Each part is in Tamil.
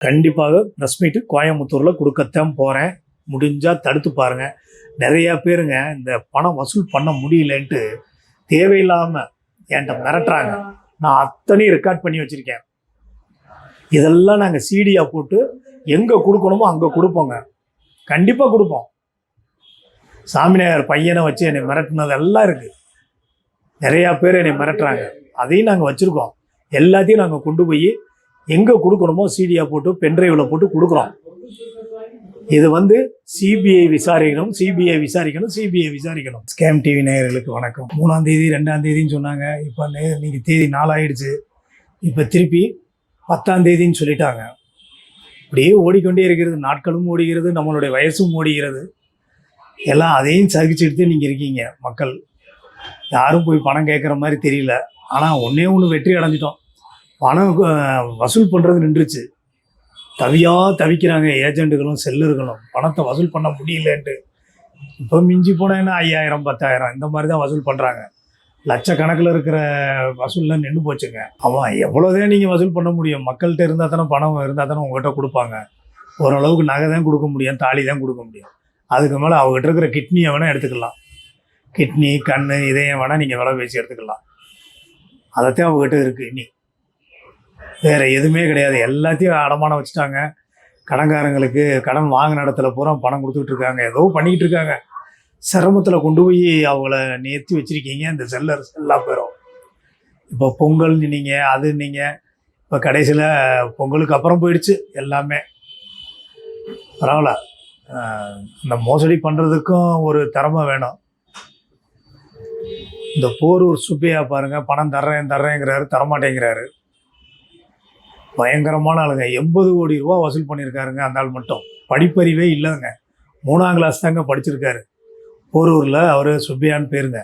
கண்டிப்பாக ப்ரெஸ் மீட்டு கோயம்புத்தூரில் கொடுக்கத்தான் போகிறேன் முடிஞ்சால் தடுத்து பாருங்கள் நிறையா பேருங்க இந்த பணம் வசூல் பண்ண முடியலன்ட்டு தேவையில்லாமல் என்கிட்ட மிரட்டுறாங்க. நான் அத்தனையும் ரெக்கார்ட் பண்ணி வச்சுருக்கேன். இதெல்லாம் நாங்கள் சீடியாக போட்டு எங்கே கொடுக்கணுமோ அங்கே கொடுப்போங்க. கண்டிப்பாக கொடுப்போம். சாமிநாயர் பையனை வச்சு என்னை மிரட்டினதெல்லாம் இருக்குது நிறையா பேர் என்னை மிரட்டுறாங்க. அதையும் நாங்கள் வச்சுருக்கோம். எல்லாத்தையும் நாங்கள் கொண்டு போய் எங்கே கொடுக்கணுமோ சீடியாக போட்டு பென்ட்ரைவில் போட்டு கொடுக்குறோம். இது வந்து சிபிஐ விசாரிக்கணும் சிபிஐ விசாரிக்கணும் சிபிஐ விசாரிக்கணும். ஸ்கேம் டிவி நேயர்களுக்கு வணக்கம். மூணாம் தேதி ரெண்டாம் தேதின்னு சொன்னாங்க. இப்போ நே நீங்கள் தேதி நாலாயிடுச்சு இப்போ திருப்பி பத்தாம் தேதின்னு சொல்லிட்டாங்க. அப்படியே ஓடிக்கொண்டே இருக்கிறது நாட்களும் ஓடுகிறது நம்மளுடைய வயசும் ஓடுகிறது எல்லாம் அதையும் சகிச்சுட்டு நீங்கள் இருக்கீங்க மக்கள். யாரும் போய் பணம் கேட்குற மாதிரி தெரியல. ஆனால் ஒன்றே ஒன்று வெற்றி அடைஞ்சிட்டோம். பணம் வசூல் பண்ணுறது நின்றுச்சு. தவியாக தவிக்கிறாங்க ஏஜெண்டுகளும் செல்லர்களும் பணத்தை வசூல் பண்ண முடியலன்ட்டு. இப்போ மிஞ்சி போனேன்னா ஐயாயிரம் பத்தாயிரம் இந்த மாதிரி தான் வசூல் பண்ணுறாங்க லட்சக்கணக்கில் இருக்கிற வசூல்லாம் நின்று போச்சுங்க. அவன் எவ்வளோதான் நீங்கள் வசூல் பண்ண முடியும்? மக்கள்கிட்ட இருந்தால் தானே பணம் இருந்தால் தானே உங்கள்கிட்ட கொடுப்பாங்க. ஓரளவுக்கு நகை தான் கொடுக்க முடியும் தாலி தான் கொடுக்க முடியும். அதுக்கு மேலே அவங்ககிட்ட இருக்கிற கிட்னியை வேணால் எடுத்துக்கலாம். கிட்னி கண் இதயம் வேணால் நீங்கள் விலை பேசி எடுத்துக்கலாம். அதைத்தான் அவங்ககிட்ட இருக்குது இனி. வேறு எதுவுமே கிடையாது. எல்லாத்தையும் அடமானம் வச்சுட்டாங்க. கடன்காரங்களுக்கு கடன் வாங்கின இடத்துல பூரா பணம் கொடுத்துட்டு இருக்காங்க. ஏதோ பண்ணிக்கிட்டு இருக்காங்க. சிரமத்தில் கொண்டு போய் அவங்கள நிறுத்தி வச்சுருக்கீங்க. இந்த செல்லர் எல்லா பேரும். இப்போ பொங்கல் நீங்கள் அது நீங்கள் இப்போ கடைசியில் பொங்கலுக்கு அப்புறம் போயிடுச்சு எல்லாமே. பரவாயில்ல. இந்த மோசடி பண்ணுறதுக்கும் ஒரு திறமை வேணும். இந்த போரூர் சுப்பையா பாருங்கள் பணம் தர்றேன் தர்றேங்கிறாரு தரமாட்டேங்கிறாரு. பயங்கரமான ஆளுங்க. எண்பது கோடி ரூபா வசூல் பண்ணியிருக்காருங்க அந்த ஆள் மட்டும். படிப்பறிவே இல்லைங்க. மூணாம் கிளாஸ் தாங்க படிச்சிருக்காரு. போரூரில் அவர் சுப்பியான்னு பேருங்க.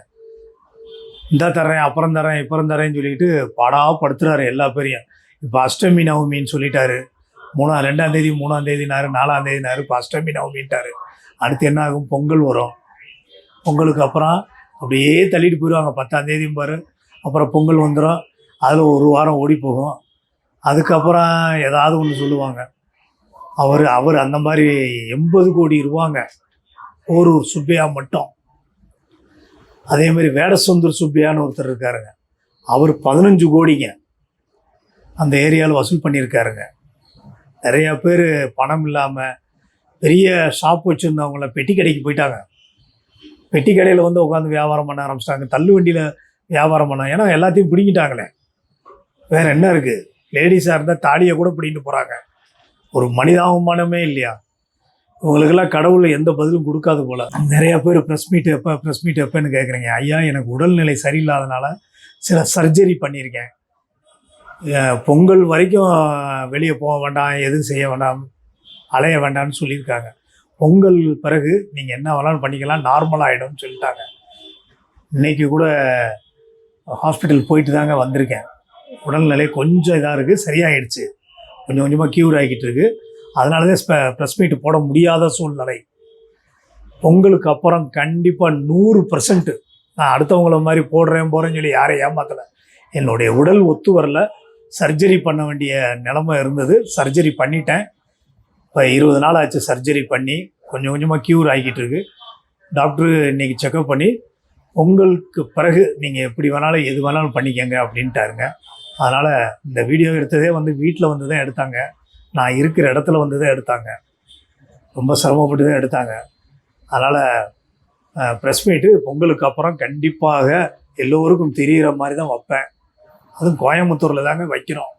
இந்த தர்றேன் அப்புறம் தரேன் இப்புறம் தரேன்னு சொல்லிட்டு பாடாக படுத்துறாரு எல்லா பேரையும். இப்போ அஷ்டமி நவமின்னு சொல்லிட்டாரு. மூணா ரெண்டாம் தேதி மூணாம் தேதினாரு நாலாம் தேதினாரு இப்போ அஷ்டமி நவமின்ட்டாரு. அடுத்து என்ன ஆகும்? பொங்கல் வரும். பொங்கலுக்கு அப்புறம் அப்படியே தள்ளிட்டு போயிடுவாங்க. பத்தாம் தேதியும் பாரு. அப்புறம் பொங்கல் வந்துடும் அதில் ஒரு வாரம் ஓடி போகும் அதுக்கப்புறம் ஏதாவது ஒன்று சொல்லுவாங்க. அவர் அவர் அந்த மாதிரி எண்பது கோடி ரூபாங்க. ஒரு சுப்பையா மட்டும். அதே மாதிரி வேடசுந்தர் சுப்பையான்னு ஒருத்தர் இருக்காருங்க. அவர் பதினஞ்சு கோடிங்க. அந்த ஏரியாவில் வசூல் பண்ணியிருக்காருங்க. நிறையா பேர் பணம் இல்லாமல் பெரிய ஷாப் வச்சுருந்தவங்கள பெட்டி கடைக்கு போயிட்டாங்க. பெட்டி கடையில் வந்து உட்காந்து வியாபாரம் பண்ண ஆரம்பிச்சிட்டாங்க. தள்ளு வண்டியில் வியாபாரம் பண்ண ஏன்னா எல்லாத்தையும் பிடிங்கிட்டாங்களே. வேறு என்ன இருக்குது லேடிஸாக இருந்தால் தாலியை கூட பிடிங்கிட்டு போகிறாங்க ஒரு மனிதாபிமானமே இல்லையா? உங்களுக்கெல்லாம் கடவுள் எந்த பதிலும் கொடுக்காது போல். நிறையா பேர் ப்ரெஸ் மீட் எப்போ ப்ரெஸ் மீட் எப்போன்னு கேட்குறீங்க ஐயா எனக்கு உடல்நிலை சரியில்லாதனால சில சர்ஜரி பண்ணியிருக்கேன். பொங்கல் வரைக்கும் வெளியே போக வேண்டாம் எதுவும் செய்ய வேண்டாம் அலைய வேண்டாம்னு சொல்லியிருக்காங்க. பொங்கல் பிறகு நீங்கள் என்ன வேணாலும் பண்ணிக்கலாம் நார்மல் ஆகிடும்னு சொல்லிட்டாங்க. இன்னைக்கு கூட ஹாஸ்பிட்டல் போயிட்டு தாங்க வந்திருக்கேன். உடல்நிலை கொஞ்சம் இதாக இருக்குது சரியாயிடுச்சு. கொஞ்சம் கொஞ்சமாக க்யூர் ஆகிக்கிட்டு இருக்கு. அதனால தான் ப்ரெஸ் மீட் போட முடியாத சூழ்நிலை. பொங்கலுக்கு அப்புறம் கண்டிப்பாக நூறு பர்சன்ட்டு நான் அடுத்தவங்கள மாதிரி போடுறேன் போகிறேன்னு சொல்லி யாரையும் ஏமாத்தலை. என்னுடைய உடல் ஒத்து வரல. சர்ஜரி பண்ண வேண்டிய நிலமை இருந்தது. சர்ஜரி பண்ணிட்டேன். இப்போ இருபது நாள் ஆச்சு சர்ஜரி பண்ணி கொஞ்சம் கொஞ்சமாக க்யூர் ஆகிக்கிட்டு இருக்கு. டாக்டரு இன்னைக்கு செக்அப் பண்ணி உங்களுக்கு பிறகு நீங்கள் எப்படி வேணாலும் எது வேணாலும் பண்ணிக்கங்க அப்படின்ட்டாருங்க. அதனால் இந்த வீடியோ எடுத்ததே வந்து வீட்டில் வந்து தான் எடுத்தாங்க. நான் இருக்கிற இடத்துல வந்து தான் எடுத்தாங்க. ரொம்ப சிரமப்பட்டு தான் எடுத்தாங்க. அதனால் ப்ரெஸ் மீட்டு பொங்கலுக்கு அப்புறம் கண்டிப்பாக எல்லோருக்கும் தெரிகிற மாதிரி தான் வைப்பேன். அதுவும் கோயம்புத்தூரில் தாங்க வைக்கிறோம்.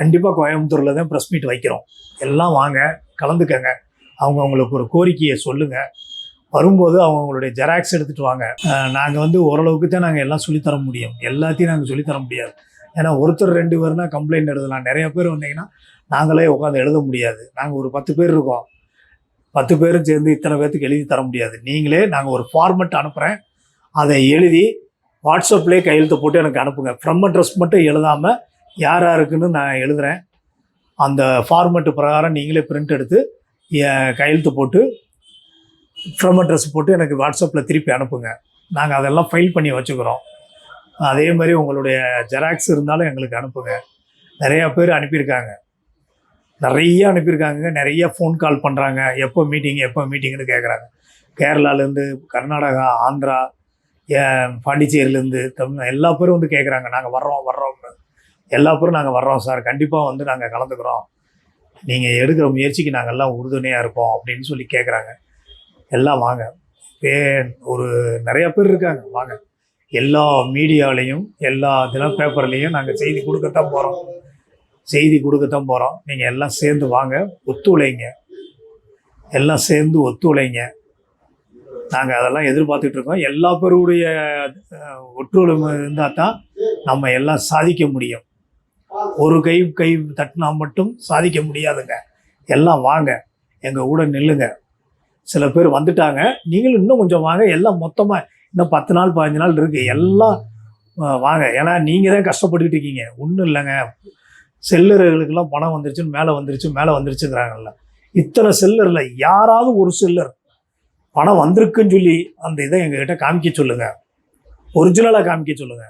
கண்டிப்பாக கோயம்புத்தூரில் தான் ப்ரெஸ் மீட் வைக்கிறோம். எல்லாம் வாங்க கலந்துக்கங்க. அவங்க அவங்களுக்கு ஒரு கோரிக்கையை சொல்லுங்கள் வரும்போது அவங்களுடைய ஜெராக்ஸ் எடுத்துகிட்டு வாங்க. நாங்கள் வந்து ஓரளவுக்கு தான் நாங்கள் எல்லாம் சொல்லித்தர முடியும். எல்லாத்தையும் நாங்கள் சொல்லித்தர முடியாது. ஏன்னா ஒருத்தர் ரெண்டு பேர்னா கம்ப்ளைண்ட் எழுதலாம். நிறைய பேர் வந்தீங்கன்னா நாங்களே உட்காந்து எழுத முடியாது. நாங்கள் ஒரு பத்து பேர் இருக்கோம். பத்து பேரும் சேர்ந்து இத்தனை பேர்த்துக்கு எழுதி தர முடியாது. நீங்களே நாங்கள் ஒரு ஃபார்மெட் அனுப்புகிறேன் அதை எழுதி வாட்ஸ்அப்லேயே கையெழுத்து போட்டு எனக்கு அனுப்புங்க. ஃப்ரம் அட்ரஸ் மட்டும் எழுதாமல் யார் யாருக்குன்னு நான் எழுதுகிறேன் அந்த ஃபார்மெட்டு பிரகாரம் நீங்களே பிரிண்ட் எடுத்து கையெழுத்து போட்டு ஃப்ரம் அட்ரஸ் போட்டு எனக்கு வாட்ஸ்அப்பில் திருப்பி அனுப்புங்க. நாங்கள் அதெல்லாம் ஃபைல் பண்ணி வச்சுக்கிறோம். அதே மாதிரி உங்களுடைய ஜெராக்ஸ் இருந்தாலும் எங்களுக்கு அனுப்புங்க. நிறையா பேர் அனுப்பியிருக்காங்க. நிறைய அனுப்பியிருக்காங்க. நிறைய ஃபோன் கால் பண்ணுறாங்க எப்போ மீட்டிங் எப்போ மீட்டிங்னு கேட்குறாங்க கேரளாலேருந்து கர்நாடகா ஆந்திரா பாண்டிச்சேரியிலேருந்து தமிழ் எல்லா பேரும் வந்து கேட்குறாங்க நாங்கள் வர்றோம் வர்றோம்னு எல்லா பேரும் நாங்கள் வர்றோம் சார். கண்டிப்பாக வந்து நாங்கள் கலந்துக்கிறோம். நீங்கள் எடுக்கிற முயற்சிக்கு நாங்கள் எல்லாம் உறுதுணையாக இருப்போம் அப்படின்னு சொல்லி கேட்குறாங்க எல்லாம் வாங்க. பே ஒரு நிறைய பேர் இருக்காங்க. வாங்க. எல்லா மீடியாலையும் எல்லா தினப்பேப்பர்லேயும் நாங்கள் செய்தி கொடுக்கத்தான் போகிறோம் செய்தி கொடுக்கத்தான் போகிறோம் நீங்கள் எல்லாம் சேர்ந்து வாங்க ஒத்துழைங்க. எல்லாம் சேர்ந்து ஒத்துழைங்க. நாங்கள் அதெல்லாம் எதிர்பார்த்துட்ருக்கோம் எல்லா பேருடைய ஒற்றுழைமை இருந்தால் தான் நம்ம எல்லாம் சாதிக்க முடியும். ஒரு கை கை தட்டினா மட்டும் சாதிக்க முடியாதுங்க. எல்லாம் வாங்க. எங்கள் கூட நில்லுங்க. சில பேர் வந்துட்டாங்க. நீங்களும் இன்னும் கொஞ்சம் வாங்க. எல்லாம் மொத்தமாக இன்னும் பத்து நாள் பதினஞ்சு நாள் இருக்குது எல்லாம் வாங்க. ஏன்னா நீங்கள் தான் கஷ்டப்பட்டுக்கிட்டு இருக்கீங்க. ஒன்றும் இல்லைங்க. செல்லர்களுக்கெல்லாம் பணம் வந்துருச்சுன்னு மேலே வந்துருச்சு மேலே வந்துருச்சுங்கிறாங்கல்ல. இத்தனை செல்லரில் யாராவது ஒரு செல்லர் பணம் வந்திருக்குன்னு சொல்லி அந்த இதை எங்ககிட்ட காமிக்க சொல்லுங்க. ஒரிஜினலாக காமிக்க சொல்லுங்க.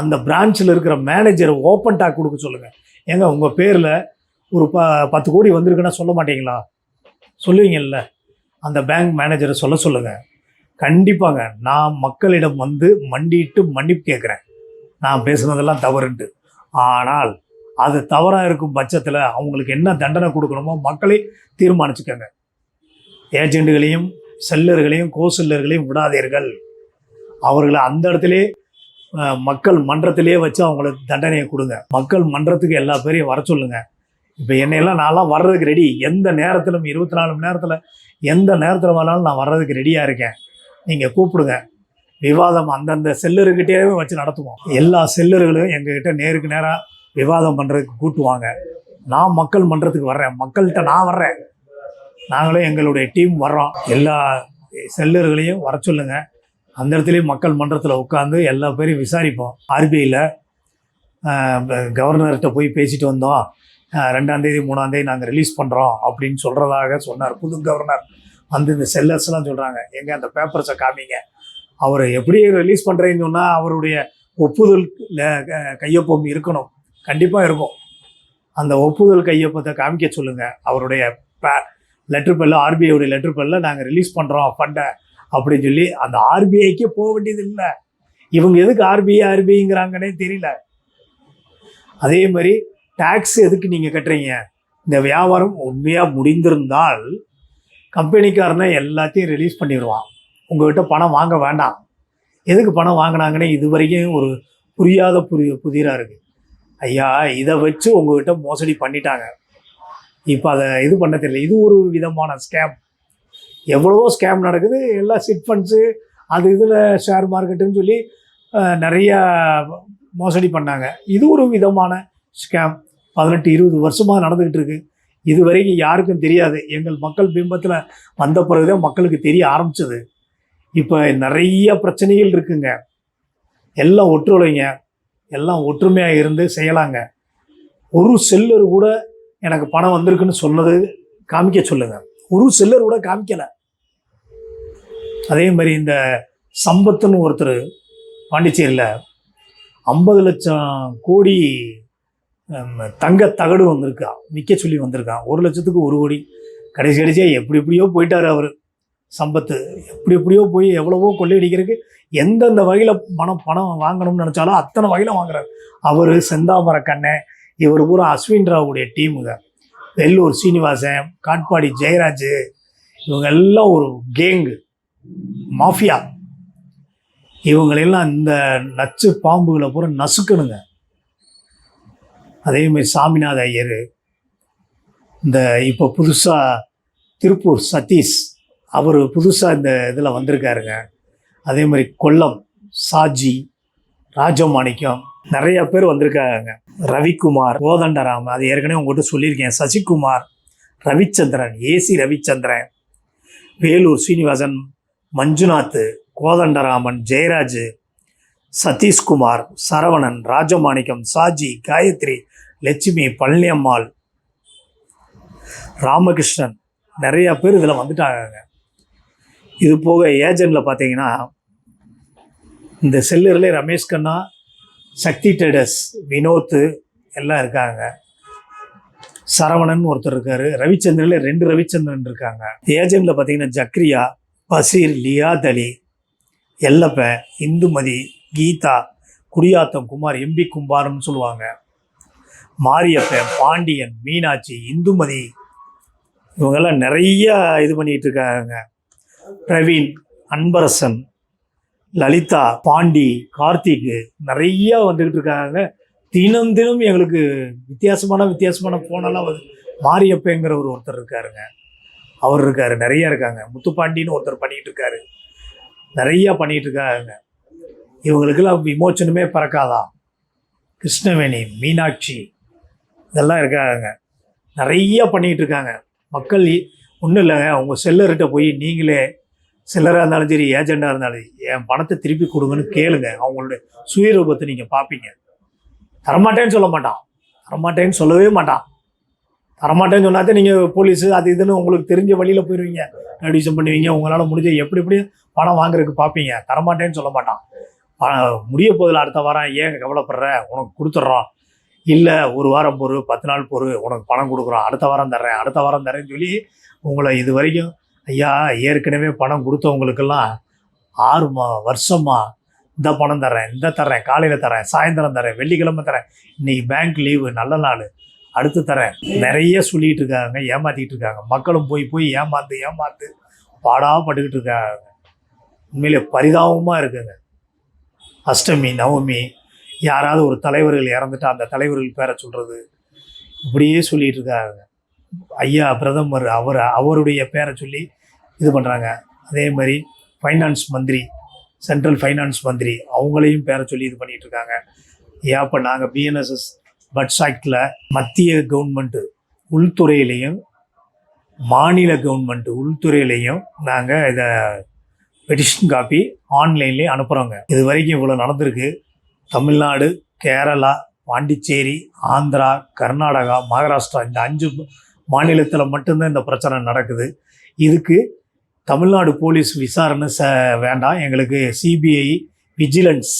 அந்த பிரான்ச்சில் இருக்கிற மேனேஜரை ஓப்பன் டாக் கொடுக்க சொல்லுங்க. ஏங்க உங்கள் பேரில் ஒரு ப பத்து கோடி வந்திருக்குன்னா சொல்ல மாட்டீங்களா? சொல்லுவீங்கல்ல. அந்த பேங்க் மேனேஜரை சொல்ல சொல்லுங்கள் கண்டிப்பாங்க. நான் மக்களிடம் வந்து மண்டிட்டு மன்னிப்பு கேட்குறேன். நான் பேசுனதெல்லாம் தவறுன்ட்டு ஆனால் அது தவறாக இருக்கும் பட்சத்தில் அவங்களுக்கு என்ன தண்டனை கொடுக்கணுமோ மக்களே தீர்மானிச்சுக்கோங்க. ஏஜெண்டுகளையும் செல்லர்களையும் கோ செல்லர்களையும் விடாதீர்கள். அவர்களை அந்த இடத்துலே மக்கள் மன்றத்திலே வச்சு அவங்களுக்கு தண்டனையை கொடுங்க. மக்கள் மன்றத்துக்கு எல்லா பேரையும் வர சொல்லுங்க. இப்போ என்னையெல்லாம் நான்லாம் வர்றதுக்கு ரெடி எந்த நேரத்திலும் இருபத்தி நாலு மணி நேரத்தில் எந்த நேரத்தில் வேணாலும் நான் வர்றதுக்கு ரெடியாக இருக்கேன். நீங்கள் கூப்பிடுங்க. விவாதம் அந்தந்த செல்லருக்கிட்டே வச்சு நடத்துவோம். எல்லா செல்லர்களும் எங்ககிட்ட நேருக்கு நேராக விவாதம் பண்ணுறதுக்கு கூட்டுவாங்க. நான் மக்கள் மன்றத்துக்கு வர்றேன். மக்கள்கிட்ட நான் வர்றேன். நாங்களும் எங்களுடைய டீம் வர்றோம். எல்லா செல்லர்களையும் வர சொல்லுங்க. அந்த இடத்துலையும் மக்கள் மன்றத்தில் உட்காந்து எல்லா பேரையும் விசாரிப்போம். ஆர்பிஐயில் கவர்னர்கிட்ட போய் பேசிட்டு வந்தோம். ரெண்டாந்தேதி ரெண்டாம் தேதி மூணாம் தேதி நாங்கள் ரிலீஸ் பண்ணுறோம் அப்படின்னு சொல்கிறதாக சொன்னார் புது கவர்னர். வந்து இந்த செல்லர்ஸ்லாம் சொல்கிறாங்க எங்கே அந்த பேப்பர்ஸை காமிங்க. அவரை எப்படி ரிலீஸ் பண்ணுறேன்னு சொன்னால் அவருடைய ஒப்புதல் கையொப்பம் இருக்கணும். கண்டிப்பாக இருக்கும். அந்த ஒப்புதல் கையொப்பத்தை காமிக்க சொல்லுங்கள் அவருடைய லெட்டர் பெல்ல ஆர்பிஐடைய லெட்டர் பெல்ல நாங்கள் ரிலீஸ் பண்ணுறோம் ஃபண்டை அப்படின்னு சொல்லி அந்த ஆர்பிஐக்கே போக வேண்டியது இல்லை. இவங்க எதுக்கு ஆர்பிஐ ஆர்பிஐங்கிறாங்கன்னே தெரியல. அதே மாதிரி டேக்ஸ் எதுக்கு நீங்கள் கட்டுறீங்க? இந்த வியாபாரம் உண்மையாக முடிந்திருந்தால் கம்பெனிக்காரனை எல்லாத்தையும் ரிலீஸ் பண்ணிடுவான் உங்ககிட்ட பணம் வாங்க வேண்டாம். எதுக்கு பணம் வாங்கினாங்கன்னு இது வரைக்கும் ஒரு புரியாத புரிய புதிராக இருக்குது ஐயா இதை வச்சு உங்ககிட்ட மோசடி பண்ணிட்டாங்க. இப்போ அதை இது பண்ண தெரியல இது ஒரு விதமான ஸ்கேம் எவ்வளவோ ஸ்கேம் நடக்குது. எல்லா சிட் ஃபண்ட்ஸு அது இதில் ஷேர் மார்க்கெட்டுன்னு சொல்லி நிறையா மோசடி பண்ணாங்க. இது ஒரு விதமான ஸ்கேம் பதினெட்டு இருபது வருஷமாக நடந்துக்கிட்டு இருக்குது இது வரைக்கும் யாருக்கும் தெரியாது. எங்கள் மக்கள் பிம்பத்தில் வந்த பிறகுதான் மக்களுக்கு தெரிய ஆரம்பிச்சது. இப்போ நிறைய பிரச்சனைகள் இருக்குங்க. எல்லாம் ஒற்றுழைங்க எல்லாம் ஒற்றுமையாக இருந்து செய்யலாங்க. ஒரு செல்லர் கூட எனக்கு பணம் வந்திருக்குன்னு சொன்னது காமிக்க சொல்லுங்கள் ஒரு செல்லர் கூட காமிக்கலை. அதே மாதிரி இந்த சம்பத்துன்னு ஒருத்தர் பாண்டிச்சேரியில் ஐம்பது லட்சம் கோடி தங்க தகடு வந்திருக்கான் விற்க சொல்லி வந்திருக்கான் ஒரு லட்சத்துக்கு ஒரு கோடி. கடைசி கடைசியாக எப்படி எப்படியோ போயிட்டார் அவர். சம்பத்து எப்படி எப்படியோ போய் எவ்வளவோ கொள்ளையடிக்கிறதுக்கு எந்தெந்த வகையில் பணம் பணம் வாங்கணும்னு நினச்சாலும் அத்தனை வகையில் வாங்குறாரு. அவர் செந்தாமர கண்ணன் இவர் பூரா அஸ்வின் ராவுடைய டீமுங்க வெள்ளூர் சீனிவாசன் காட்பாடி ஜெயராஜ் இவங்க எல்லாம் ஒரு கேங்கு மாஃபியா. இவங்களெல்லாம் இந்த நச்சு பாம்புகளை பூரா நசுக்கணுங்க. அதே மாதிரி சாமிநாத ஐயர் இந்த இப்போ புதுசாக திருப்பூர் சதீஷ் அவர் புதுசாக இந்த இதில் வந்திருக்காருங்க. அதே மாதிரி கொல்லம் சாஜி ராஜமாணிக்கம் நிறைய பேர் வந்திருக்காங்க. ரவிக்குமார் கோதண்டராம் அது ஏற்கனவே உங்கள்கிட்ட சொல்லியிருக்கேன். சசிகுமார் ரவிச்சந்திரன் ஏசி ரவிச்சந்திரன் வேலூர் சீனிவாசன் மஞ்சுநாத் கோதண்டராமன் ஜெயராஜ் சதீஷ்குமார் சரவணன் ராஜமாணிக்கம் சாஜி காயத்ரி லட்சுமி பழனியம்மாள் ராமகிருஷ்ணன் நிறையா பேர் இதில் வந்துட்டாங்க இது போக ஏஜென்ட்ல பார்த்தீங்கன்னா இந்த செல்லர்லேயே ரமேஷ் கண்ணா சக்தி ட்ரேடர்ஸ் வினோத் எல்லாம் இருக்காங்க. சரவணன் ஒருத்தர் இருக்காரு ரவிச்சந்திரில் ரெண்டு ரவிச்சந்திரன் இருக்காங்க. ஏஜென்ட்ல பார்த்தீங்கன்னா ஜக்ரியா பசீர் லியாத் அலி எல்லப்ப இந்துமதி கீதா குடியாத்தம் குமார் எம்பி குமார்னு சொல்லுவாங்க. மாரியப்பன் பாண்டியன் மீனாட்சி இந்துமதி இவங்கெல்லாம் நிறைய இது பண்ணிகிட்டு இருக்காங்க. பிரவீன் அன்பரசன் லலிதா பாண்டி கார்த்திக் நிறையா வந்துக்கிட்டு இருக்காங்க. தினம் தினம் எங்களுக்கு வித்தியாசமான வித்தியாசமான ஃபோனெல்லாம் வந்து மாரியப்பங்கிற ஒரு ஒருத்தர் இருக்காருங்க. அவர் இருக்கார் நிறைய இருக்காங்க. முத்துப்பாண்டின்னு ஒருத்தர் பண்ணிகிட்டு இருக்காரு. நிறையா பண்ணிகிட்டு இருக்காங்க. இவங்களுக்கெல்லாம் விமோச்சனமே பறக்காதா? கிருஷ்ணவேணி மீனாட்சி இதெல்லாம் இருக்காங்க நிறைய பண்ணிகிட்டு இருக்காங்க. மக்கள் ஒன்றும் இல்லைங்க. உங்கள் செல்லர்கிட்ட போய் நீங்களே செல்லராக இருந்தாலும் சரி ஏஜெண்டாக இருந்தாலும் என் பணத்தை திருப்பி கொடுங்கன்னு கேளுங்க. அவங்களுடைய சுயரூபத்தை நீங்கள் பார்ப்பீங்க. தரமாட்டேன்னு சொல்ல மாட்டான். தரமாட்டேன்னு சொல்லவே மாட்டான். தரமாட்டேன்னு சொன்னாதே நீங்கள் போலீஸு அது இதுன்னு உங்களுக்கு தெரிஞ்ச வழியில் போயிடுவீங்க நடிஷன் பண்ணுவீங்க. உங்களால் முடிஞ்ச எப்படி எப்படி பணம் வாங்குறதுக்கு பார்ப்பீங்க. தரமாட்டேன்னு சொல்ல மாட்டான். முடிய போதில் அடுத்த வாரம். ஏன் கவலைப்படுற? உனக்கு கொடுத்துட்றோம். இல்லை ஒரு வாரம் பொறு பத்து நாள் பொறு உனக்கு பணம் கொடுக்குறோம். அடுத்த வாரம் தர்றேன் அடுத்த வாரம் தரேன்னு சொல்லி உங்களை இது வரைக்கும் ஐயா ஏற்கனவே பணம் கொடுத்தவங்களுக்கெல்லாம் ஆறு மா வருஷமா இந்த பணம் தர்றேன் இந்த தர்றேன் காலையில் தரேன் சாயந்தரம் தரேன் வெள்ளிக்கிழமை தரேன் இன்னைக்கு பேங்க் லீவு நல்ல நாள் அடுத்து தரேன் நிறைய சொல்லிகிட்டு இருக்காங்க ஏமாற்றிக்கிட்டு இருக்காங்க. மக்களும் போய் போய் ஏமாந்து ஏமாந்து பாடாக பட்டுக்கிட்டு இருக்காங்க. உண்மையிலே பரிதாபமாக இருக்குங்க. அஷ்டமி நவமி யாராவது ஒரு தலைவர்கள் இறந்துட்டா அந்த தலைவர்கள் பேரை சொல்கிறது இப்படியே சொல்லிகிட்டு இருக்காங்க. ஐயா பிரதமர் அவர் அவருடைய பேரை சொல்லி இது பண்ணுறாங்க அதே மாதிரி ஃபைனான்ஸ் மந்திரி சென்ட்ரல் ஃபைனான்ஸ் மந்திரி அவங்களையும் பேரை சொல்லி இது பண்ணிகிட்டு இருக்காங்க. ஏன் இப்போ நாங்கள் பிஎன்எஸ்எஸ் பட்ஸ் ஆக்டில் மத்திய கவர்மெண்ட்டு உள்துறையிலையும் மாநில கவர்மெண்ட் உள்துறையிலையும் நாங்கள் இதை பெட்டிஷன் காப்பி ஆன்லைன்லேயே அனுப்புகிறோங்க இது வரைக்கும் இவ்வளோ நடந்திருக்கு. தமிழ்நாடு கேரளா பாண்டிச்சேரி ஆந்திரா கர்நாடகா மகாராஷ்டிரா இந்த அஞ்சு மாநிலத்தில் மட்டும்தான் இந்த பிரச்சனை நடக்குது. இதுக்கு தமிழ்நாடு போலீஸ் விசாரணை ச வேண்டாம். எங்களுக்கு சிபிஐ விஜிலன்ஸ்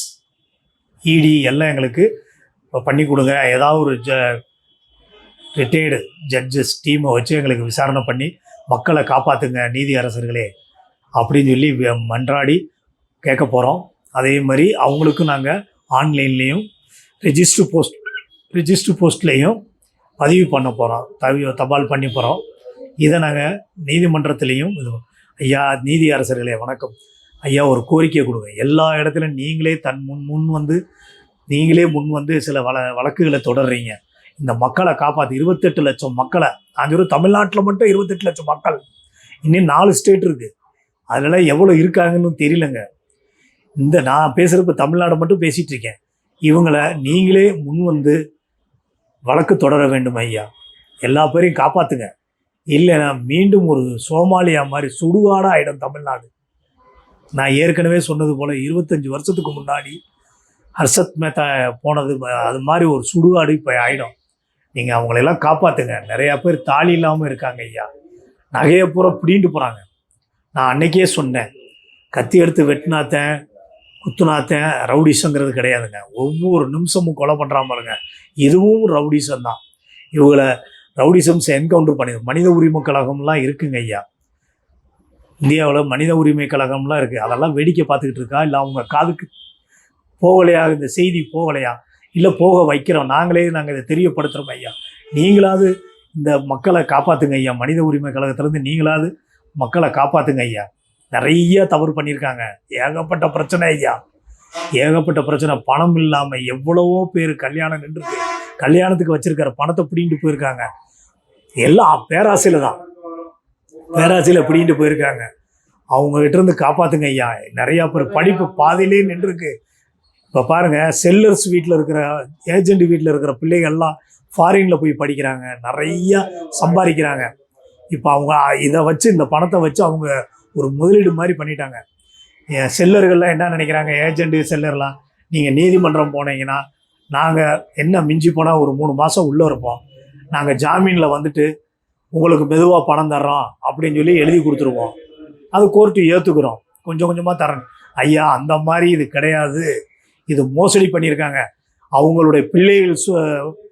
இடி எல்லாம் எங்களுக்கு பண்ணி கொடுங்க. ஏதாவது ஒரு ஜ ரிட்டையர்டு ஜட்ஜஸ் டீமை வச்சு எங்களுக்கு விசாரணை பண்ணி மக்களை காப்பாற்றுங்க நீதி அரசர்களே. அப்படின்னு சொல்லி மன்றாடி கேட்க போகிறோம் அதே மாதிரி அவங்களுக்கும் நாங்கள் ஆன்லைன்லேயும் ரெஜிஸ்டர் போஸ்ட் ரிஜிஸ்டர் போஸ்ட்லேயும் பதிவு பண்ண போகிறோம் தவி தபால் பண்ணி போகிறோம் இதை நாங்கள் நீதிமன்றத்திலையும் இது ஐயா நீதி அரசர்களே வணக்கம். ஐயா ஒரு கோரிக்கை கொடுங்க. எல்லா இடத்துலையும் நீங்களே தன் முன் முன் வந்து நீங்களே முன் வந்து சில வள வழக்குகளை தொடர்றீங்க. இந்த மக்களை காப்பாற்று இருபத்தெட்டு லட்சம் மக்களை நான் சொல்ல தமிழ்நாட்டில் மட்டும் இருபத்தெட்டு லட்சம் மக்கள். இன்னும் நாலு ஸ்டேட் இருக்குது அதெல்லாம் எவ்வளோ இருக்காங்கன்னு தெரியலங்க. இந்த நான் பேசுகிறப்ப தமிழ்நாடு மட்டும் பேசிகிட்டு இருக்கேன். இவங்களை நீங்களே முன் வந்து வழக்கு தொடர வேண்டும் ஐயா. எல்லா பேரையும் காப்பாற்றுங்க இல்லைன்னா மீண்டும் ஒரு சோமாலியா மாதிரி சுடுகாடாக ஆகிடும் தமிழ்நாடு. நான் ஏற்கனவே சொன்னது போல் இருபத்தஞ்சி வருஷத்துக்கு முன்னாடி ஹர்ஷத் மேத்தா போனது அது மாதிரி ஒரு சுடுகாடு இப்போ ஆகிடும் நீங்கள் அவங்களெல்லாம் காப்பாற்றுங்க நிறையா பேர் தாலி இல்லாமல் இருக்காங்க ஐயா. நகையை பூரா பிடிண்டு போகிறாங்க நான் அன்னைக்கே சொன்னேன். கத்தி எடுத்து வெட்டினாத்தேன் குத்துனாத்தேன் ரவுடிசங்கிறது கிடையாதுங்க. ஒவ்வொரு நிமிஷமும் கொலை பண்ணுறா பாருங்க. இதுவும் ரவுடிசம் தான். இவங்களை ரவுடிசம்ஸ் என்கவுண்டர் பண்ணி மனித உரிமை கழகம்லாம் இருக்குங்க ஐயா. இந்தியாவில் மனித உரிமை கழகம்லாம் இருக்குது அதெல்லாம் வேடிக்கை பார்த்துக்கிட்டு இருக்கா? இல்லை அவங்க காதுக்கு போகலையா? இந்த செய்தி போகலையா? இல்லை போக வைக்கிறோம். நாங்களே நாங்கள் இதை தெரியப்படுத்துகிறோம் ஐயா. நீங்களாவது இந்த மக்களை காப்பாற்றுங்க ஐயா. மனித உரிமை கழகத்திலேருந்து நீங்களாவது மக்களை காப்பாற்றுங்க ஐயா. நிறைய தவறு பண்ணியிருக்காங்க. ஏகப்பட்ட பிரச்சனை ஐயா. ஏகப்பட்ட பிரச்சனை. பணம் இல்லாமல் எவ்வளவோ பேர் கல்யாணம் நின்றுருக்கு கல்யாணத்துக்கு வச்சிருக்கிற பணத்தை பிடிங்கிட்டு போயிருக்காங்க. எல்லாம் பேராசையில் தான். பேராசையில் பிடிங்கிட்டு போயிருக்காங்க. அவங்ககிட்ட இருந்து காப்பாற்றுங்க ஐயா. நிறையா பேர் படிப்பு பாதியிலே நின்றுருக்கு. இப்போ பாருங்கள் செல்லர்ஸ் வீட்டில் இருக்கிற ஏஜெண்ட் வீட்டில் இருக்கிற பிள்ளைகள்லாம் ஃபாரினில் போய் படிக்கிறாங்க. நிறையா சம்பாதிக்கிறாங்க. இப்போ அவங்க இதை வச்சு இந்த பணத்தை வச்சு அவங்க ஒரு முதலீடு மாதிரி பண்ணிட்டாங்க. என் செல்லர்கள்லாம் என்ன நினைக்கிறாங்க? ஏஜென்ட்டு செல்லர்லாம் நீங்கள் நீதிமன்றம் போனீங்கன்னா நாங்கள் என்ன மிஞ்சி போனால் ஒரு மூணு மாதம் உள்ளே இருப்போம். நாங்கள் ஜாமீனில் வந்துட்டு உங்களுக்கு மெதுவாக பணம் தர்றோம் அப்படின்னு சொல்லி எழுதி கொடுத்துருவோம். அது கோர்ட்டு ஏற்றுக்கிறோம் கொஞ்சம் கொஞ்சமாக தரேன். ஐயா அந்த மாதிரி இது கிடையாது. இது மோசடி பண்ணியிருக்காங்க. அவங்களுடைய பிள்ளைகள்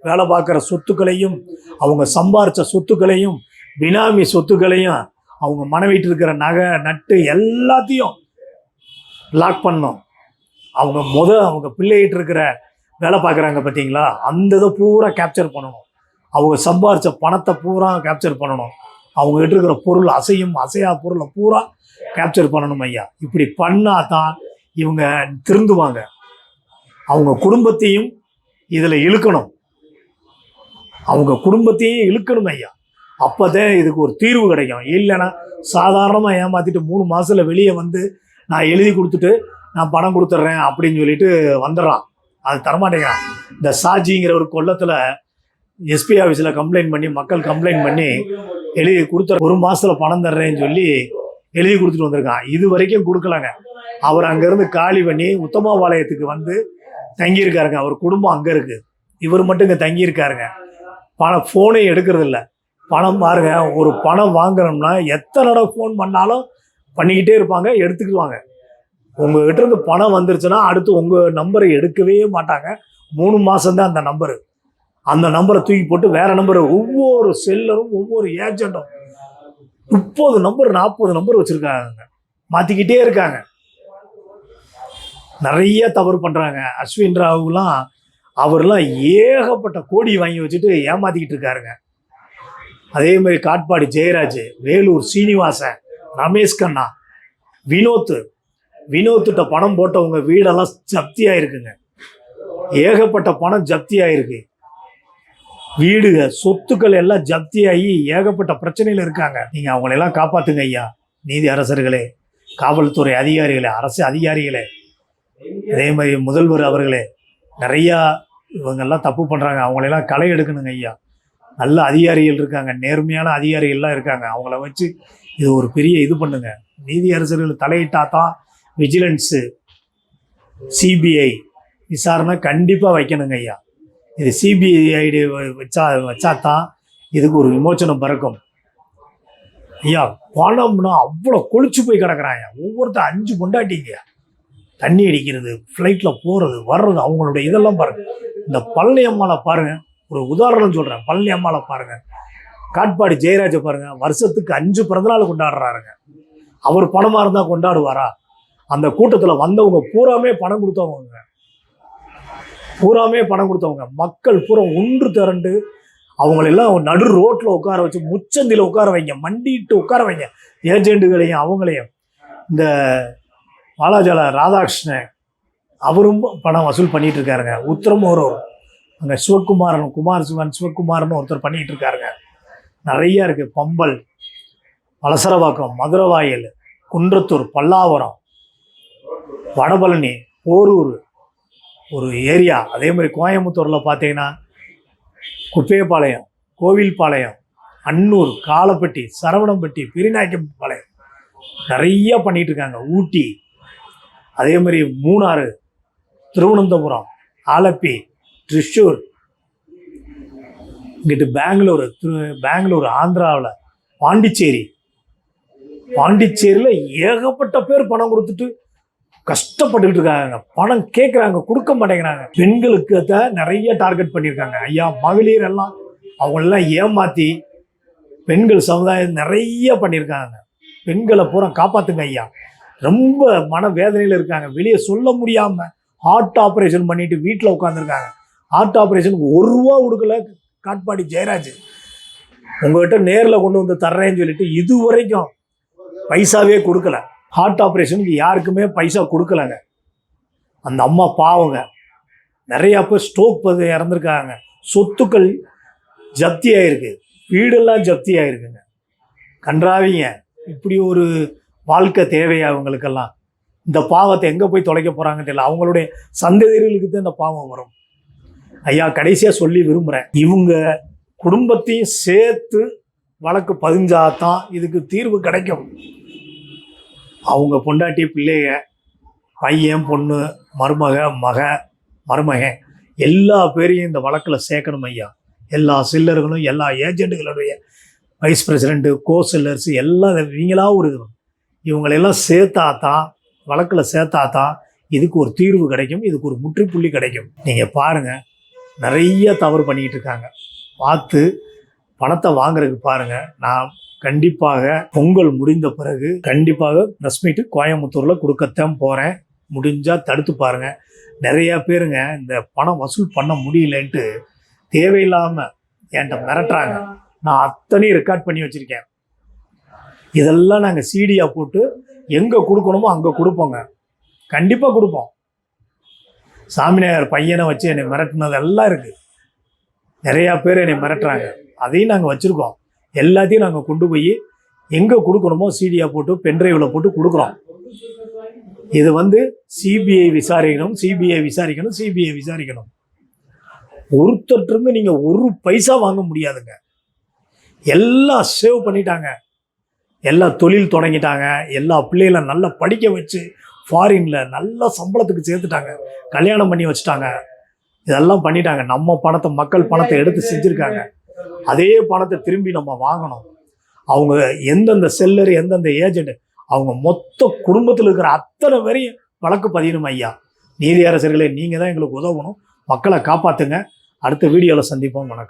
வேலை பார்க்குற சொத்துக்களையும் அவங்க சம்பாரிச்ச சொத்துக்களையும் பினாமி சொத்துக்களையும் அவங்க மனைவிட்டு இருக்கிற நகை நட்டு எல்லாத்தையும் லாக் பண்ணோம். அவங்க முத அவங்க பிள்ளைகிட்டு இருக்கிற வேலை பார்க்குறாங்க பார்த்தீங்களா? அந்த இதை பூரா கேப்சர் பண்ணணும். அவங்க சம்பாரித்த பணத்தை பூரா கேப்சர் பண்ணணும். அவங்க கிட்ட இருக்கிற பொருள் அசையும் அசையா பொருளை பூரா கேப்சர் பண்ணணும் ஐயா. இப்படி பண்ணால் தான் இவங்க திருந்துவாங்க. அவங்க குடும்பத்தையும் இதில் இழுக்கணும். அவங்க குடும்பத்தையும் இழுக்கணும் ஐயா. அப்போ தான் இதுக்கு ஒரு தீர்வு கிடைக்கும். இல்லைன்னா சாதாரணமாக ஏமாற்றிட்டு மூணு மாதத்தில் வெளியே வந்து நான் எழுதி கொடுத்துட்டு நான் பணம் கொடுத்துட்றேன் அப்படின்னு சொல்லிட்டு வந்துடுறான். அது தரமாட்டேங்கிறான். இந்த சாஜிங்கிற ஒரு கொல்லத்தில் எஸ்பி ஆஃபீஸில் கம்ப்ளைண்ட் பண்ணி மக்கள் கம்ப்ளைண்ட் பண்ணி எழுதி கொடுத்த ஒரு மாதத்தில் பணம் தர்றேன்னு சொல்லி எழுதி கொடுத்துட்டு வந்திருக்கான். இது வரைக்கும் கொடுக்கலங்க. அவர் அங்கேருந்து காலி பண்ணி உத்தமாபாளையத்துக்கு வந்து தங்கியிருக்காருங்க. அவர் குடும்பம் அங்கே இருக்குது இவர் மட்டும் இங்கே தங்கியிருக்காருங்க. பணம் ஃபோனே எடுக்கிறது பணம் பாருங்க. ஒரு பணம் வாங்குறோம்னா எத்தனை தடவை ஃபோன் பண்ணாலும் பண்ணிக்கிட்டே இருப்பாங்க எடுத்துக்குவாங்க உங்ககிட்ட இருந்து பணம் வந்துருச்சுன்னா அடுத்து உங்கள் நம்பரை எடுக்கவே மாட்டாங்க. மூணு மாதம்தான் அந்த நம்பரு அந்த நம்பரை தூக்கி போட்டு வேற நம்பர் ஒவ்வொரு செல்லரும் ஒவ்வொரு ஏஜென்ட்டும் முப்பது நம்பர் நாற்பது நம்பர் வச்சுருக்காங்க. மாற்றிக்கிட்டே இருக்காங்க. நிறைய தவறு பண்ணுறாங்க அஸ்வின் ராவுலாம் அவர்லாம் ஏகப்பட்ட கோடி வாங்கி வச்சுட்டு ஏமாத்திக்கிட்டு இருக்காருங்க. அதே மாதிரி காட்பாடி ஜெயராஜ் வேலூர் சீனிவாசன் ரமேஷ் கண்ணா வினோத் வினோத்துட்ட பணம் போட்டவங்க வீடெல்லாம் ஜப்தி ஆயிருக்குங்க ஏகப்பட்ட பணம் ஜப்தி ஆயிருக்கு வீடுக சொத்துக்கள் எல்லாம் ஜப்தி ஆகி ஏகப்பட்ட பிரச்சனையில் இருக்காங்க. நீங்கள் அவங்களெல்லாம் காப்பாற்றுங்க ஐயா. நீதி அரசர்களே காவல்துறை அதிகாரிகளே அரசு அதிகாரிகளே அதே மாதிரி முதல்வர் அவர்களே நிறையா இவங்கெல்லாம் தப்பு பண்ணுறாங்க அவங்களெல்லாம் களை எடுக்கணுங்க ஐயா. நல்ல அதிகாரிகள் இருக்காங்க நேர்மையான அதிகாரிகள்லாம் இருக்காங்க. அவங்கள வச்சு இது ஒரு பெரிய இது பண்ணுங்க. நீதி அரசர்கள் தலையிட்டா தான் விஜிலன்ஸு சிபிஐ விசாரணை கண்டிப்பாக வைக்கணுங்க ஐயா. இது சிபிஐடி வச்சா வச்சா தான் இதுக்கு ஒரு விமோச்சனம் பிறக்கும். ஐயா பணம்னா அவ்வளோ கொளிச்சு போய் கிடக்குறாங்க ஒவ்வொருத்தர் அஞ்சு கொண்டாட்டிங்க தண்ணி அடிக்கிறது ஃப்ளைட்டில் போகிறது வர்றது அவங்களுடைய இதெல்லாம் பாருங்கள் இந்த பழனியம்மாவை பாருங்கள் ஒரு உதாரணம் சொல்கிறேன் பழனி அம்மாவை பாருங்க. காட்பாடி ஜெயராஜை பாருங்கள் வருஷத்துக்கு அஞ்சு பிறந்தநாள் கொண்டாடுறாருங்க. அவர் பணமாக இருந்தால் கொண்டாடுவாரா? அந்த கூட்டத்தில் வந்தவங்க பூராமே பணம் கொடுத்தவங்க. பூராமே பணம் கொடுத்தவங்க. மக்கள் பூரா ஒன்று திரண்டு அவங்களெல்லாம் நடு ரோட்டில் உட்கார வச்சு முச்சந்தியில் உட்கார வைங்க. மண்டிட்டு உட்கார வைங்க. ஏஜெண்டுகளையும் அவங்களையும். இந்த பாலாஜால ராதாகிருஷ்ணன் அவரும் பணம் வசூல் பண்ணிட்டு இருக்காருங்க. உத்தரமோரூர். அங்கே சிவகுமாரன் குமார் சிவன் சிவகுமார்னு ஒருத்தர் பண்ணிகிட்டு இருக்காருங்க. நிறைய இருக்குது பம்பல் வலசரவாக்கம் மதுரவாயல் குன்றத்தூர் பல்லாவரம் வடபழனி போரூர் ஒரு ஏரியா. அதே மாதிரி கோயம்புத்தூரில் பார்த்தீங்கன்னா குப்பையப்பாளையம் கோவில்பாளையம் அன்னூர் காலப்பட்டி சரவணம்பட்டி பெரியநாயக்கம்பாளையம் நிறைய பண்ணிகிட்டு இருக்காங்க. ஊட்டி அதே மாதிரி மூணாறு திருவனந்தபுரம் ஆலப்பி த்ரிஷூர் இங்கிட்டு பெங்களூர் பெங்களூர் ஆந்திராவில் பாண்டிச்சேரி. பாண்டிச்சேரியில் ஏகப்பட்ட பேர் பணம் கொடுத்துட்டு கஷ்டப்பட்டுக்கிட்டு இருக்காங்க. பணம் கேட்குறாங்க கொடுக்க மாட்டேங்கிறாங்க. பெண்களுக்கு தான் நிறைய டார்கெட் பண்ணியிருக்காங்க. ஐயா மகளிர் எல்லாம் அவங்களெல்லாம் ஏமாற்றி பெண்கள் சமுதாயம் நிறைய பண்ணியிருக்காங்க. பெண்களை பூரா காப்பாற்றுங்க ஐயா. ரொம்ப மன வேதனையில் இருக்காங்க. வெளியே சொல்ல முடியாமல் ஹார்ட் ஆப்ரேஷன் பண்ணிட்டு வீட்டில் உட்காந்துருக்காங்க ஹார்ட் ஆப்ரேஷனுக்கு ஒரு ரூபா கொடுக்கல காட்பாடி ஜெயராஜ். உங்ககிட்ட நேரில் கொண்டு வந்து தர்றேன்னு சொல்லிட்டு இது வரைக்கும் பைசாவே கொடுக்கல. ஹார்ட் ஆப்ரேஷனுக்கு யாருக்குமே பைசா கொடுக்கலங்க. அந்த அம்மா பாவங்க. நிறையா பேர் ஸ்ட்ரோக் வந்து இறந்துருக்காங்க. சொத்துக்கள் ஜப்தி ஆகிருக்கு வீடெல்லாம் ஜப்தி ஆகிருக்குங்க கன்றாவிங்க. இப்படி ஒரு வாழ்க்கை தேவையா அவங்களுக்கெல்லாம் இந்த பாவத்தை எங்கே போய் தொலைக்க போகிறாங்கன்னு தெரியல. அவங்களுடைய சந்ததிகளுக்கு தான் இந்த பாவம் வரும். ஐயா கடைசியாக சொல்லி விரும்புகிறேன் இவங்க குடும்பத்தையும் சேர்த்து வழக்கு பதிஞ்சாதான் இதுக்கு தீர்வு கிடைக்கும். அவங்க பொண்டாட்டி பிள்ளைய பையன் பொண்ணு மருமக மக மருமகன் எல்லா பேரையும் இந்த வழக்கில் சேர்க்கணும் ஐயா. எல்லா சில்லர்களும் எல்லா ஏஜெண்டுகளுடைய வைஸ் பிரசிடெண்ட்டு கோ சில்லர்ஸ் எல்லாம் இவங்களா ஒரு இது இவங்களெல்லாம் சேர்த்தா தான் வழக்கில் சேர்த்தா தான் இதுக்கு ஒரு தீர்வு கிடைக்கும் இதுக்கு ஒரு முற்றுப்புள்ளி கிடைக்கும். நீங்கள் பாருங்கள் நிறைய தவறு பண்ணிக்கிட்டு இருக்காங்க பார்த்து பணத்தை வாங்குறதுக்கு பாருங்கள் நான் கண்டிப்பாக பொங்கல் முடிந்த பிறகு கண்டிப்பாக ப்ரெஸ் மீட்டு கோயம்புத்தூரில் கொடுக்கத்தான் போகிறேன் முடிஞ்சால் தடுத்து பாருங்கள் நிறையா பேருங்க இந்த பணம் வசூல் பண்ண முடியலன்ட்டு தேவையில்லாமல் என்கிட்ட மிரட்டுறாங்க. நான் அத்தனையும் ரெக்கார்ட் பண்ணி வச்சுருக்கேன். இதெல்லாம் நாங்கள் சீடியாக போட்டு எங்கே கொடுக்கணுமோ அங்கே கொடுப்போங்க. கண்டிப்பாக கொடுப்போம். சாமிநாயர் பையனை வச்சு என்னை மிரட்டினதெல்லாம் இருக்குது நிறையா பேர் என்னை மிரட்டுறாங்க. அதையும் நாங்கள் வச்சுருக்கோம். எல்லாத்தையும் நாங்கள் கொண்டு போய் எங்கே கொடுக்கணுமோ சீடியாக போட்டு பென்ட்ரைவில் போட்டு கொடுக்குறோம். இது வந்து சிபிஐ விசாரிக்கணும் சிபிஐ விசாரிக்கணும் சிபிஐ விசாரிக்கணும். ஒருத்தர்கிட்ட நீங்கள் ஒரு பைசா வாங்க முடியாதுங்க. எல்லாம் சேவ் பண்ணிட்டாங்க. எல்லா தொழில் தொடங்கிட்டாங்க. எல்லா பிள்ளைகளை நல்லா படிக்க வச்சு ஃபாரின்ல நல்ல சம்பளத்துக்கு சேர்த்துட்டாங்க. கல்யாணம் பண்ணி வச்சுட்டாங்க. இதெல்லாம் பண்ணிட்டாங்க. நம்ம பணத்தை மக்கள் பணத்தை எடுத்து செஞ்சுருக்காங்க. அதே பணத்தை திரும்பி நம்ம வாங்கணும். அவங்க எந்தெந்த செல்லர் எந்தெந்த ஏஜென்ட் அவங்க மொத்த குடும்பத்தில் இருக்கிற அத்தனை பேரையும் வழக்கு பதியணும் ஐயா. நீதி அரசர்களே நீங்கள் தான் எங்களுக்கு உதவணும். மக்களை காப்பாற்றுங்க அடுத்த வீடியோவில் சந்திப்போம். வணக்கம்.